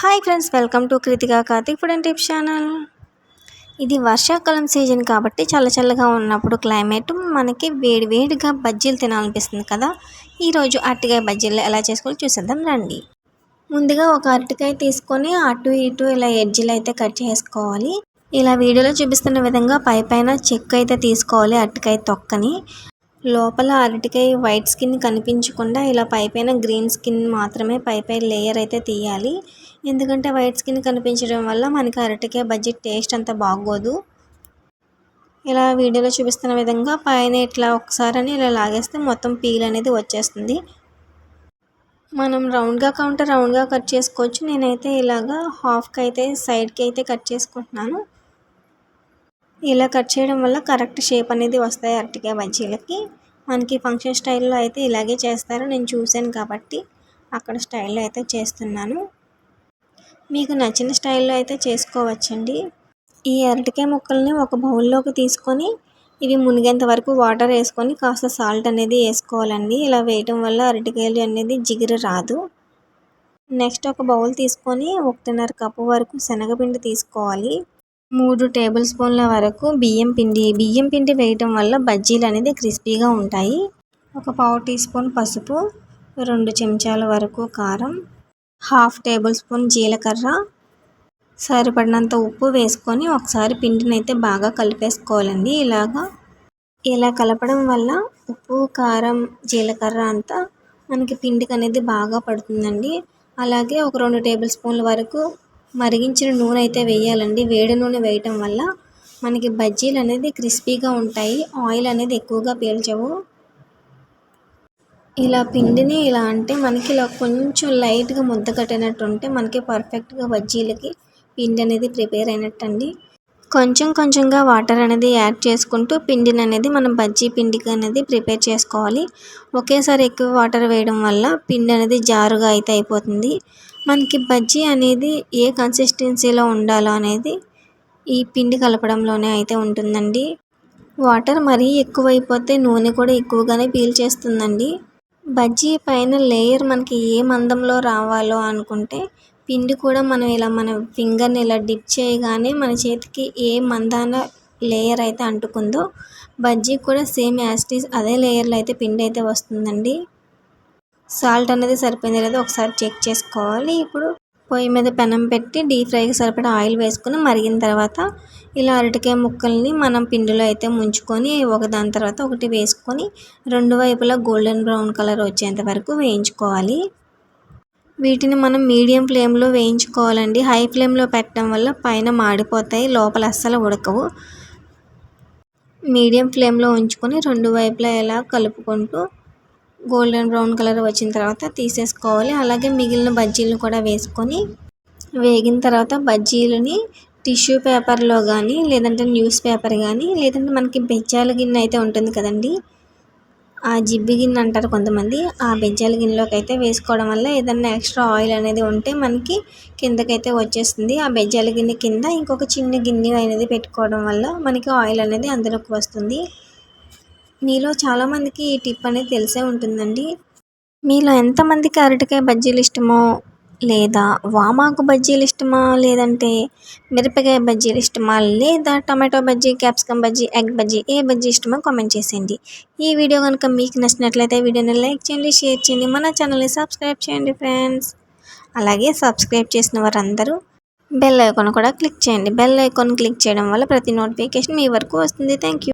Hi friends welcome to Krithika Karthik food and tips channel ఇది వర్షాకాలం season కాబట్టి చల్ల చల్లగా ఉన్నప్పుడు క్లైమేట్ మనకి వేడి వేడిగా బజ్జీలు తినాలనిపిస్తుంది కదా. ఈరోజు అరటికాయ బజ్జీలు ఎలా చేసుకోవాలో చూసేద్దాం రండి. ముందుగా ఒక అరటికాయ తీసుకొని అటు ఇటు ఇలా ఎడ్జీలు అయితే కట్ చేసుకోవాలి. ఇలా వీడియోలో చూపిస్తున్న విధంగా పై పైన చెక్ అయితే తీసుకోవాలి అరటికాయ తొక్కని. లోపల అరటికాయ వైట్ స్కిన్ కనిపించకుండా ఇలా పైపైన గ్రీన్ స్కిన్ మాత్రమే పైపై లేయర్ అయితే తీయాలి. ఎందుకంటే వైట్ స్కిన్ కనిపించడం వల్ల మనకి అరటికాయ బజ్జీ టేస్ట్ అంత బాగోదు. ఇలా వీడియోలో చూపిస్తున్న విధంగా పైన ఇట్లా ఒకసారి అని ఇలా లాగేస్తే మొత్తం పీల్ అనేది వచ్చేస్తుంది. మనం రౌండ్గా కౌంటర్ రౌండ్గా కట్ చేసుకోవచ్చు. నేనైతే ఇలాగా హాఫ్కి అయితే సైడ్కి అయితే కట్ చేసుకుంటున్నాను. ఇలా కట్ చేయడం వల్ల కరెక్ట్ షేప్ అనేది వస్తాయి అరటికాయ బజ్జీలకి. మనకి ఫంక్షన్ స్టైల్లో అయితే ఇలాగే చేస్తారు. నేను చూశాను కాబట్టి అక్కడ స్టైల్లో అయితే చేస్తున్నాను. మీకు నచ్చిన స్టైల్లో అయితే చేసుకోవచ్చండి. ఈ అరటికాయ ముక్కల్ని ఒక బౌల్లోకి తీసుకొని ఇవి మునిగేంత వరకు వాటర్ వేసుకొని కాస్త సాల్ట్ అనేది వేసుకోవాలండి. ఇలా వేయటం వల్ల అరటికాయలు అనేది జిగురు రాదు. నెక్స్ట్ ఒక బౌల్ తీసుకొని ఒకటిన్నర కప్పు వరకు శనగపిండి తీసుకోవాలి. మూడు టేబుల్ స్పూన్ల వరకు బియ్యం పిండి. బియ్యం పిండి వేయటం వల్ల బజ్జీలు అనేది క్రిస్పీగా ఉంటాయి. ఒక పావు టీ స్పూన్ పసుపు రెండు చెంచాల వరకు కారం హాఫ్ టేబుల్ స్పూన్ జీలకర్ర. సరిపడినంత ఉప్పు వేసుకొని ఒకసారి పిండిని అయితే బాగా కలిపేసుకోవాలండి ఇలాగా. ఇలా కలపడం వల్ల ఉప్పు కారం జీలకర్ర అంతా మనకి పిండికి అనేది బాగా పడుతుందండి. అలాగే ఒక రెండు టేబుల్ స్పూన్ల వరకు మరిగించిన నూనె అయితే వేయాలండి. వేడి నూనె వేయటం వల్ల మనకి బజ్జీలు అనేది క్రిస్పీగా ఉంటాయి. ఆయిల్ అనేది ఎక్కువగా పీల్చవు. ఇలా పిండిని ఇలా అంటే మనకి ఇలా కొంచెం లైట్గా ముద్ద కట్టినట్టు ఉంటే మనకి పర్ఫెక్ట్గా బజ్జీలకి పిండి అనేది ప్రిపేర్ అయినట్టు అండి కొంచెం కొంచెంగా వాటర్ అనేది యాడ్ చేసుకుంటూ పిండిని అనేది మనం బజ్జీ పిండికి అనేది ప్రిపేర్ చేసుకోవాలి. ఒకేసారి ఎక్కువ వాటర్ వేయడం వల్ల పిండి అనేది జారుగా అయితే అయిపోతుంది. మనకి బజ్జీ అనేది ఏ కన్సిస్టెన్సీలో ఉండాలో అనేది ఈ పిండి కలపడంలోనే అయితే ఉంటుందండి. వాటర్ మరీ ఎక్కువైపోతే నూనె కూడా ఎక్కువగానే పీల్చేస్తుందండి. బజ్జీ పైన లేయర్ మనకి ఏ మందంలో రావాలో అనుకుంటే పిండి కూడా మనం ఇలా మన ఫింగర్ని ఇలా డిప్ చేయగానే మన చేతికి ఏ మందాన లేయర్ అయితే అంటుకుందో బజ్జీ కూడా సేమ్ యాస్టీస్ అదే లేయర్లో అయితే పిండి అయితే వస్తుందండి. సాల్ట్ అనేది సరిపోయింది లేదా ఒకసారి చెక్ చేసుకోవాలి. ఇప్పుడు పొయ్యి మీద పెనం పెట్టి డీప్ ఫ్రైకి సరిపడా ఆయిల్ వేసుకుని మరిగిన తర్వాత ఇలా అరటికాయ ముక్కల్ని మనం పిండిలో అయితే ముంచుకొని ఒక దాని తర్వాత ఒకటి వేసుకొని రెండు వైపులా గోల్డెన్ బ్రౌన్ కలర్ వచ్చేంత వరకు వేయించుకోవాలి. వీటిని మనం మీడియం ఫ్లేమ్లో వేయించుకోవాలండి. హై ఫ్లేమ్లో పెట్టడం వల్ల పైన మాడిపోతాయి లోపల అస్సలు ఉడకవు. మీడియం ఫ్లేమ్లో ఉంచుకొని రెండు వైపులా ఇలా కలుపుకుంటూ గోల్డెన్ బ్రౌన్ కలర్ వచ్చిన తర్వాత తీసేసుకోవాలి. అలాగే మిగిలిన బజ్జీలను కూడా వేసుకొని వేగిన తర్వాత బజ్జీలని టిష్యూ పేపర్లో కానీ లేదంటే న్యూస్ పేపర్ కానీ లేదంటే మనకి బెజ్జాల గిన్నె అయితే ఉంటుంది కదండి. ఆ జిబ్బి గిన్నె అంటారు కొంతమంది. ఆ బెజ్జాల గిన్నెలోకి అయితే వేసుకోవడం వల్ల ఏదన్నా ఎక్స్ట్రా ఆయిల్ అనేది ఉంటే మనకి కిందకైతే వచ్చేస్తుంది. ఆ బెజ్జాల గిన్నె కింద ఇంకొక చిన్న గిన్నె అనేది పెట్టుకోవడం వల్ల మనకి ఆయిల్ అనేది అందులోకి వస్తుంది. మీలో చాలామందికి ఈ టిప్ అనేది తెలిసే ఉంటుందండి. మీలో ఎంతమందికి అరటికాయ బజ్జీలు ఇష్టమో లేదా వామాకు బజ్జీలు ఇష్టమా లేదంటే మిరపకాయ బజ్జీలు ఇష్టమా లేదా tomato bajji capsicum bajji egg bajji ఏ బజ్జీ ఇష్టమో కామెంట్ చేసేయండి. ఈ వీడియో కనుక మీకు నచ్చినట్లయితే వీడియోని లైక్ చేయండి షేర్ చేయండి మన ఛానల్ని సబ్స్క్రైబ్ చేయండి ఫ్రెండ్స్. అలాగే సబ్స్క్రైబ్ చేసిన వారందరూ బెల్ ఐకాన్ కూడా క్లిక్ చేయండి. బెల్ ఐకాన్ క్లిక్ చేయడం వల్ల ప్రతి నోటిఫికేషన్ మీ వరకు వస్తుంది. Thank you